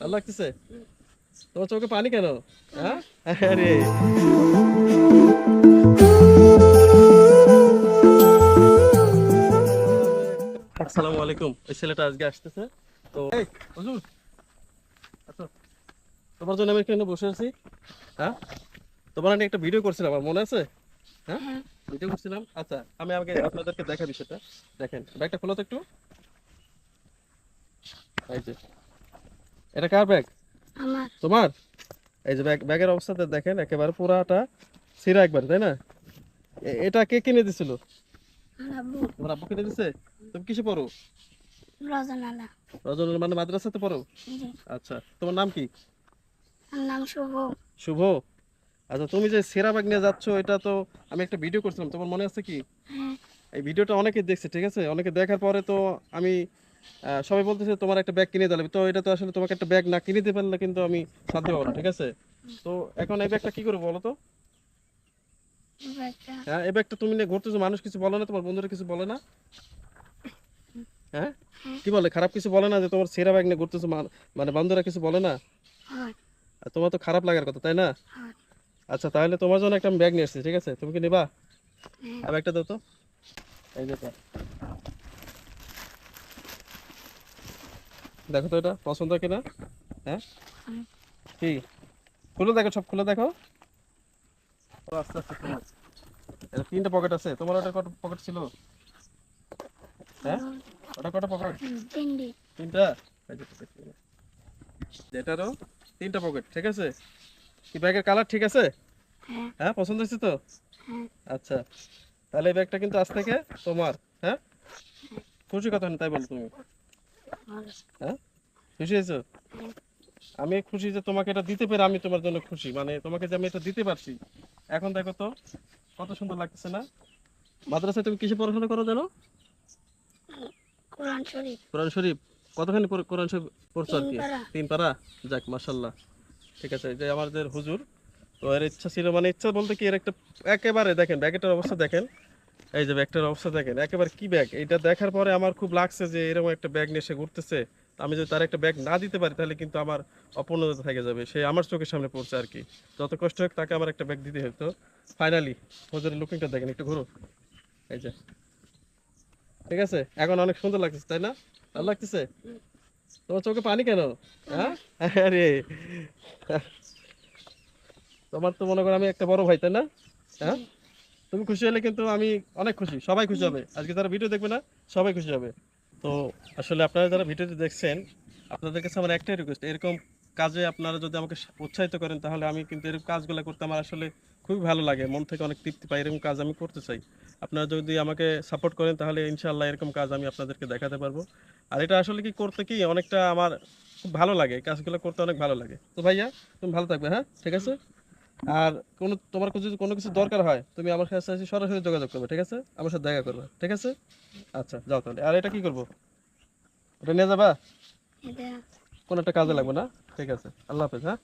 ভালো লাগতেছে তোমার চোখে পানি কেন? হ্যাঁ? আরে। আসসালামু আলাইকুম। এই ছেলেটা আজকে আসতেছে। তো এই হুজুর। আচ্ছা। তোমার জন্য আমি এখানে বসে আছি। হ্যাঁ? তোমার আমি একটা ভিডিও করছিলাম আমার মনে আছে? হ্যাঁ? ভিডিও করছিলাম। আচ্ছা আমি আমাকে আপনাদেরকে দেখা বিষয়টা। দেখেন ব্যাগটা খোলো তো একটু। এই যে। এটা কার ব্যাগ আমার। তোমার? এই যে ব্যাগ ব্যাগের অবস্থাতে দেখেন একেবারে পুরাটা সিরা একবার তাই না? এটা কে কিনে দিছিল? আমার আব্বু। তোমার আব্বু কিনে দিছে? তুমি কিসে পড়ো? রজনালা। রজনের মানে মাদ্রাসাতে পড়ো? আচ্ছা তোমার নাম কি? আমার নাম শুভ। শুভ। আচ্ছা তুমি যে সেরা ব্যাগ নিয়ে যাচ্ছ এটা তো আমি একটা ভিডিও করছিলাম। তোমার মনে আছে কি? হ্যাঁ। এই ভিডিওটা অনেকে দেখছে ঠিক আছে? অনেকে দেখার পরে তো আমি সবাই বলতেছে তোমার একটা ব্যাগ কিনে দিলাম তো এটা তো আসলে তোমাকে একটা ব্যাগ না কিনে দিতে পারলে কিন্তু আমি শান্তি পাবো না ঠিক আছে? তো এখন এই ব্যাগটা কি করব বলো তো? হ্যাঁ এই ব্যাগটা তুমি নিয়ে ঘুরতেছো মানুষ কিছু বলে না তোমার বন্ধুরা কিছু বলে না? হ্যাঁ? কি বলে খারাপ কিছু বলে না যে তোমার সেরা ব্যাগ নিয়ে ঘুরতেছো মানে বন্ধুরা কিছু বলে না? হয়। তোমার তো খারাপ লাগার কথা তাই না? হয়। আচ্ছা তাহলে তোমার জন্য একটা ব্যাগ নিয়ে এসেছি ঠিক আছে? তুমি কি নিবা? হ্যাঁ। আর ব্যাগটা দাও তো। এই যে এটা। দেখো তো এটা পছন্দ কিনা? হ্যাঁ? কি? খুলে দেখো সব খুলে দেখো। আস্তে আস্তে। এটা তিনটা পকেট আছে। তোমার ওটা কত পকেট ছিল? হ্যাঁ? ওটা কটা পকেট? তিনটা। এটারও তিনটা পকেট ঠিক আছে? কি ব্যাগের কালার ঠিক আছে? হ্যাঁ। হ্যাঁ পছন্দ হয়েছে তো? হ্যাঁ। আচ্ছা তাহলে এই ব্যাগটা কিন্তু আজ থেকে তোমার হ্যাঁ? খুশি কথা না তাই বলো তুমি। হ্যাঁ খুশি হয়েছো? হ্যাঁ। আমি খুশি যে তোমাকে এটা দিতে পেরে আমি তোমার জন্য খুশি। মানে তোমাকে যে আমি এটা দিতে পারছি। এখন দেখো তো কত সুন্দর লাগতেছে না? মাদ্রাসায় তুমি কিসে পড়াশোনা করো জানো? কোরআন শরীফ। কোরআন শরীফ। কতখানি কোরআন শরীফ পড়ছো আর কি? তিন পারা। যাক মাশাল্লাহ ঠিক আছে যে আমাদের হুজুর তো এর ইচ্ছা ছিল মানে ইচ্ছা বলতে কি এর একটা একেবারে দেখেন ব্যাগেটার অবস্থা দেখেন। এই যে ব্যাগটার অবস্থা দেখেন, একেবারে কি ব্যাগ? এটা দেখার পরে আমার খুব লাগছে যে এরকম একটা ব্যাগ নিয়ে সে ঘুরতেছে। আমি যদি তার একটা ব্যাগ না দিতে পারি, তাহলে কিন্তু আমার অপূর্ণতা থেকে যাবে। সে আমার চোখের সামনে পড়ছে আর কি। যত কষ্ট হোক, তাকে আমার একটা ব্যাগ দিতে হতো। ফাইনালি হুজুরের লুকিংটা দেখেন, একটু ঘুরো এই যে। ঠিক আছে? এখন অনেক সুন্দর লাগতেছে, তাই না? ভালো লাগতেছে? তোমার চোখে পানি কেন? হ্যাঁ? আরে। তোমার তো মনে করো আমি একটা বড় ভাই, তাই না? হ্যাঁ? তুমি খুশি হলে কিন্তু আমি অনেক খুশি, সবাই খুশি হবে। আজকে যারা ভিডিও দেখবে না, সবাই খুশি হবে। তো আসলে আপনারা যারা ভিডিওটি দেখছেন, আপনাদের কাছে আমার একটাই রিকোয়েস্ট এরকম কাজে আপনারা যদি আমাকে উৎসাহিত করেন, তাহলে আমি কিন্তু এরকম কাজগুলো করতে আমার আসলে খুবই ভালো লাগে, মন থেকে অনেক তৃপ্তি পাই, এরকম কাজ আমি করতে চাই। আপনারা যদি আমাকে সাপোর্ট করেন, তাহলে ইনশাআল্লাহ এরকম কাজ আমি আপনাদেরকে দেখাতে পারব। আর এটা আসলে কি করতে কি, অনেকটা আমার খুব ভালো লাগে কাজগুলো করতে অনেক ভালো লাগে। তো ভাইয়া, তুমি ভালো থাকবে হ্যাঁ? ঠিক আছে? আর কোনো তোমার যদি কোনো কিছু দরকার হয় তুমি আমার কাছে এসে সরাসরি যোগাযোগ করবে ঠিক আছে? আমার সাথে দেখা করবে ঠিক আছে? আচ্ছা যাও তাহলে। আর এটা কি করব? ওটা নিয়ে যাবা? কোন কোনো একটা কাজে লাগবে না? ঠিক আছে। আল্লাহ হাফেজ হ্যাঁ?